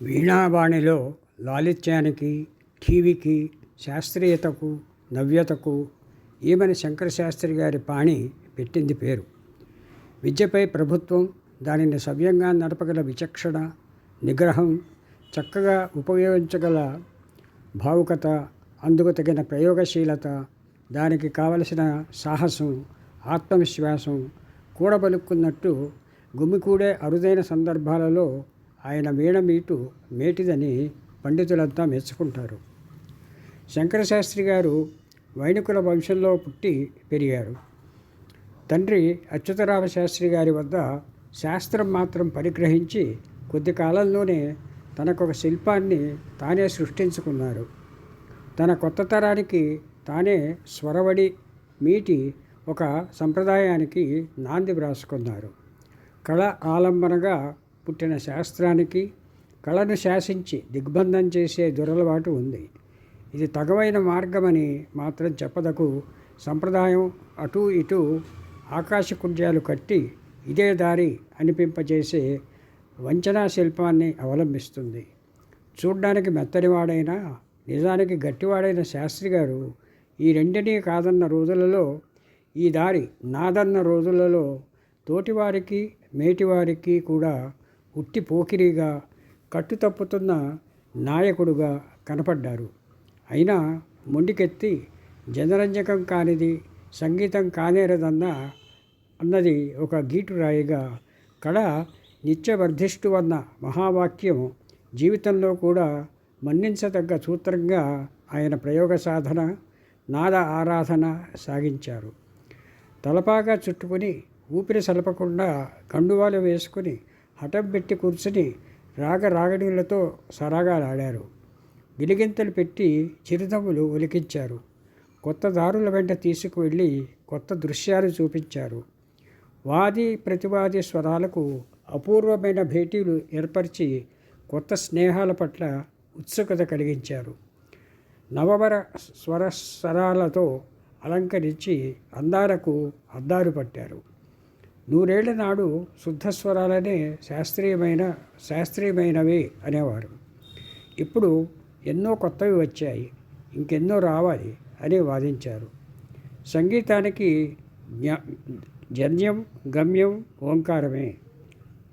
వీణావాణిలో లాలిత్యానికి ఠీవికి శాస్త్రీయతకు నవ్యతకు ఈమెని శంకరశాస్త్రి గారి పాణి పెట్టింది పేరు. విద్యపై ప్రభుత్వం దానిని సవ్యంగా నడపగల విచక్షణ నిగ్రహం చక్కగా ఉపయోగించగల భావుకత అందుకు తగిన ప్రయోగశీలత దానికి కావలసిన సాహసం ఆత్మవిశ్వాసం కూడబలుక్కున్నట్టు గుమికూడే అరుదైన సందర్భాలలో ఆయన వీణ మీటు మేటిదని పండితులంతా మెచ్చుకుంటారు. శంకరశాస్త్రి గారు వైణికుల వంశంలో పుట్టి పెరిగారు. తండ్రి అచ్యుతరామ శాస్త్రి గారి వద్ద శాస్త్రం మాత్రం పరిగ్రహించి కొద్ది కాలంలోనే తనకొక శిల్పాన్ని తానే సృష్టించుకున్నారు. తన కొత్త తరానికి తానే స్వరవడి మీటి ఒక సంప్రదాయానికి నాంది వ్రాసుకున్నారు. కళ ఆలంబనగా పుట్టిన శాస్త్రానికి కళను శాసించి దిగ్బంధం చేసే దురలవాటు ఉంది. ఇది తగవైన మార్గమని మాత్రం చెప్పదకు సంప్రదాయం అటూ ఇటూ ఆకాశకుండ్యాలు కట్టి ఇదే దారి అనిపింపజేసే వంచనా శిల్పాన్ని అవలంబిస్తుంది. చూడ్డానికి మెత్తనివాడైనా నిజానికి గట్టివాడైన శాస్త్రి గారు ఈ రెండినీ కాదన్న రోజులలో ఈ దారి నాదన్న రోజులలో తోటివారికి మేటివారికి కూడా ఉట్టి పోకిరిగా కట్టు తప్పుతున్న నాయకుడుగా కనపడ్డారు. అయినా మొండికెత్తి జనరంజకం కానిది సంగీతం కానేరదన్న అన్నది ఒక గీటురాయిగా కళ నిత్యవర్ధిష్టు అన్న మహావాక్యం జీవితంలో కూడా మన్నించదగ్గ సూత్రంగా ఆయన ప్రయోగ సాధన నాద ఆరాధన సాగించారు. తలపాగా చుట్టుకుని ఊపిరి సలపకుండా కండువాలు వేసుకుని హఠంపెట్టి కూర్చుని రాగ రాగణీలతో సరాగాలాడారు. గిలిగింతలు పెట్టి చిరునవ్వులు ఒలికించారు. కొత్త దారుల వెంట తీసుకువెళ్ళి కొత్త దృశ్యాలు చూపించారు. వాది ప్రతివాది స్వరాలకు అపూర్వమైన భేటీలు ఏర్పరిచి కొత్త స్నేహాల పట్ల ఉత్సుకత కలిగించారు. నవవర స్వర స్వరాలతో అలంకరించి అందాలకు అద్దారు పట్టారు. నూరేళ్ళ నాడు శుద్ధస్వరాలనే శాస్త్రీయమైన శాస్త్రీయమైనవి అనేవారు. ఇప్పుడు ఎన్నో కొత్తవి వచ్చాయి ఇంకెన్నో రావాలి అని వాదించారు. సంగీతానికి జ్ఞా జన్యం గమ్యం ఓంకారమే.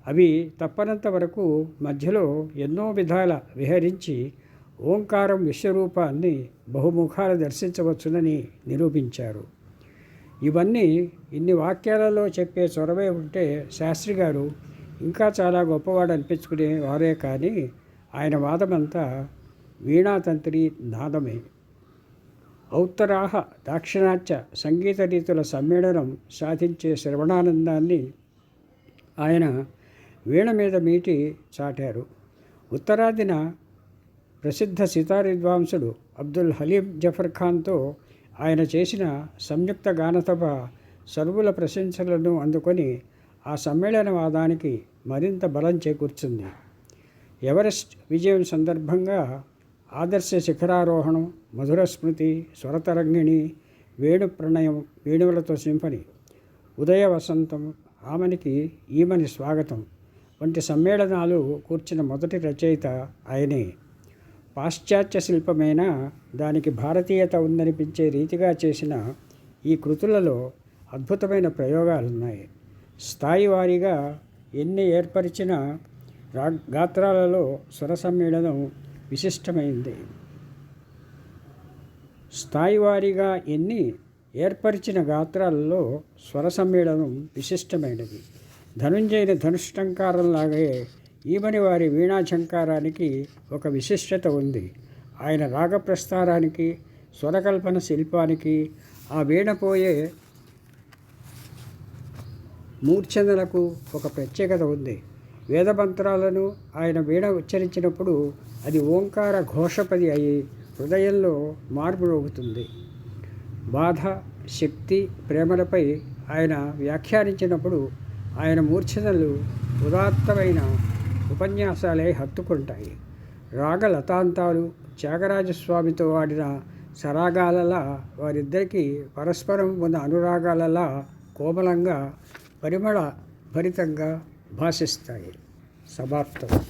అవి తప్పనంత వరకు మధ్యలో ఎన్నో విధాల విహరించి ఓంకారం విశ్వరూపాన్ని బహుముఖాలు దర్శించవచ్చునని నిరూపించారు. ఇవన్నీ ఇన్ని వాక్యాలలో చెప్పే చొరవే ఉంటే శాస్త్రి గారు ఇంకా చాలా గొప్పవాడు అనిపించుకునే వారే కానీ ఆయన వాదమంతా వీణాతంత్రి నాదమే. ఔత్తరాహ దాక్షిణాత్య సంగీత రీతుల సమ్మేళనం సాధించే శ్రవణానందాన్ని ఆయన వీణ మీద మీటి చాటారు. ఉత్తరాదిన ప్రసిద్ధ సితార్ విద్వాంసుడు అబ్దుల్ హలీం జఫర్ ఖాన్తో ఆయన చేసిన సంయుక్త గానసభ సర్వుల ప్రశంసలను అందుకొని ఆ సమ్మేళనవాదానికి మరింత బలం చేకూర్చింది. ఎవరెస్ట్ విజయం సందర్భంగా ఆదర్శ శిఖరారోహణం మధుర స్మృతి స్వరతరంగిణి వేణు ప్రణయం వేణువులతో సింఫని ఉదయ వసంతం ఆమెనికి ఈమెని స్వాగతం వంటి సమ్మేళనాలు కూర్చిన మొదటి రచయిత ఆయనే. పాశ్చాత్య శిల్పమైన దానికి భారతీయత ఉందనిపించే రీతిగా చేసిన ఈ కృతులలో అద్భుతమైన ప్రయోగాలున్నాయి. స్థాయి వారీగా ఎన్ని ఏర్పరిచిన రా గాత్రాలలో స్వర సమ్మేళనం విశిష్టమైంది. స్థాయి వారీగా ఎన్ని ఏర్పరిచిన గాత్రాలలో స్వర సమ్మేళనం విశిష్టమైనది. ధనుంజయుని ధనుష్టంకారంలాగే ఈమని వారి వీణాఝంకారానికి ఒక విశిష్టత ఉంది. ఆయన రాగప్రస్తారానికి స్వరకల్పన శిల్పానికి ఆ వీణపోయే మూర్ఛనలకు ఒక ప్రత్యేకత ఉంది. వేదమంత్రాలను ఆయన వీణ ఉచ్చరించినప్పుడు అది ఓంకార ఘోషపది అయి హృదయంలో మార్పు రోగుతుంది బాధ శక్తి ప్రేమలపై ఆయన వ్యాఖ్యానించినప్పుడు ఆయన మూర్ఛనలు ఉదాత్తమైన ఉపన్యాసాలే హత్తుకుంటాయి. రాగలతాంతాలు త్యాగరాజస్వామితో ఆడిన సరాగాలలా వారిద్దరికీ పరస్పరం ఉన్న అనురాగాలలా కోమలంగా పరిమళ భరితంగా భాషిస్తాయి. సమాప్తం.